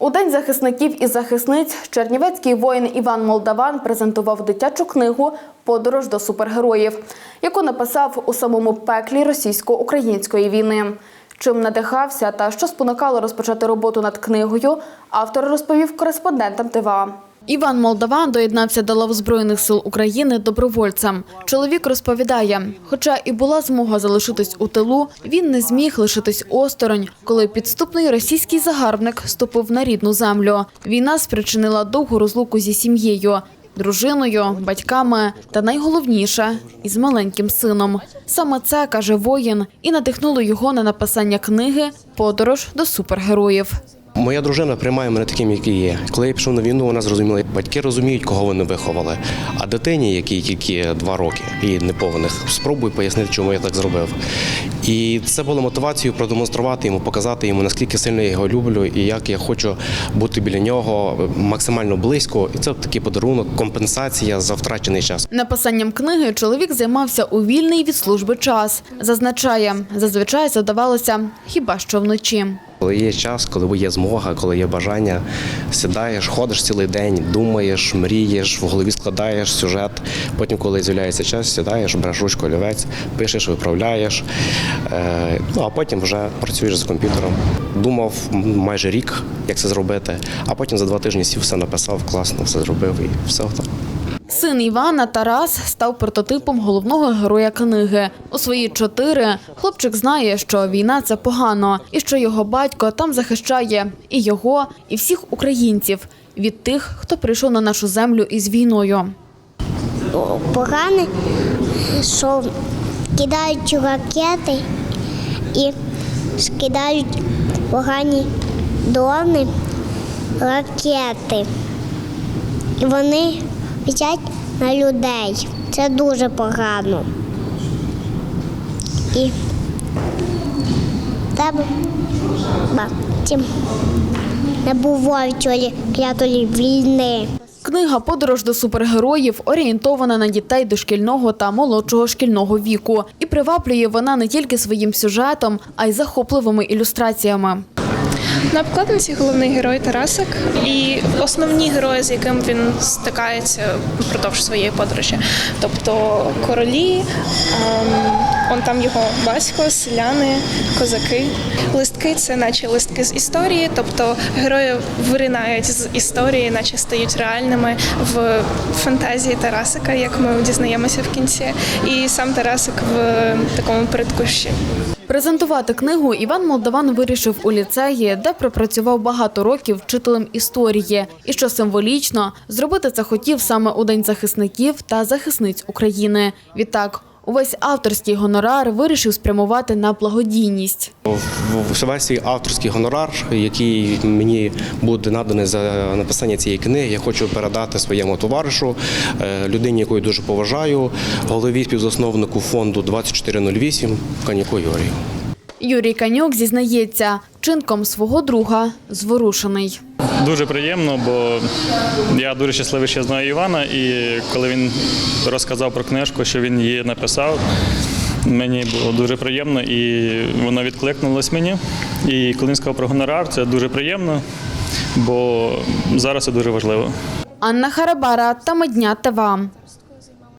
У День захисників і захисниць чернівецький воїн Іван Молдаван презентував дитячу книгу Подорож до супергероїв, яку написав у самому пеклі російсько-української війни. Чим надихався та що спонукало розпочати роботу над книгою, автор розповів кореспондентам ТВА. Іван Молдаван доєднався до лав Збройних сил України добровольцем. Чоловік розповідає, хоча і була змога залишитись у тилу, він не зміг лишитись осторонь, коли підступний російський загарбник ступив на рідну землю. Війна спричинила довгу розлуку зі сім'єю, дружиною, батьками та найголовніше із маленьким сином. Саме це каже воїн, і надихнуло його на написання книги Подорож до супергероїв. Моя дружина приймає мене таким, який є. Коли я пішов на війну, вона зрозуміла, батьки розуміють, кого вони виховали. А дитині, якій тільки два роки і неповних, спробуй пояснити, чому я так зробив. І це було мотивацією продемонструвати йому, показати йому, наскільки сильно я його люблю і як я хочу бути біля нього максимально близько. І це такий подарунок, компенсація за втрачений час. Написанням книги чоловік займався у вільний від служби час. Зазначає, зазвичай задавалося хіба що вночі. Коли є час, коли є змога, коли є бажання, сідаєш, ходиш цілий день, думаєш, мрієш, в голові складаєш сюжет. Потім, коли з'являється час, сідаєш, береш ручку, олівець, пишеш, виправляєш. Е, ну а потім вже працюєш за комп'ютером. Думав майже рік, як це зробити, а потім за два тижні сів, все написав, класно, все зробив і все готово. Син Івана Тарас став прототипом головного героя книги. У свої чотири хлопчик знає, що війна це погано, і що його батько там захищає і його, і всіх українців від тих, хто прийшов на нашу землю із війною. погане, що кидають ракети і скидають погані дрони ракети. І вони летять на людей. Це дуже погано. І треба цим не клятої війни. Книга Подорож до супергероїв орієнтована на дітей дошкільного та молодшого шкільного віку. І приваблює вона не тільки своїм сюжетом, а й захопливими ілюстраціями. На обкладинці головний герой Тарасик і основні герої, з якими він стикається впродовж своєї подорожі. Тобто королі, ем, он там його батько, селяни, козаки. Листки це наче листки з історії, тобто герої виринають з історії, наче стають реальними в фантазії Тарасика, як ми дізнаємося в кінці. І сам Тарасик в такому передкущі. Презентувати книгу Іван Молдаван вирішив у ліцеї, де пропрацював багато років вчителем історії. І що символічно, зробити це хотів саме у День захисників та захисниць України. Відтак, увесь авторський гонорар вирішив спрямувати на благодійність. Весь свій авторський гонорар, який мені буде наданий за написання цієї книги, я хочу передати своєму товаришу, е, людині, яку я дуже поважаю, голові співзасновнику фонду 2408 Каніку Юрію. Юрій Канюк зізнається, вчинком свого друга зворушений. Дуже приємно, бо я дуже щасливий, що знаю Івана, і коли він розказав про книжку, що він її написав, мені було дуже приємно і воно відкликнулось мені. І коли він сказав про гонорар, це дуже приємно, бо зараз це дуже важливо. Анна Харабара та Медня ТВА.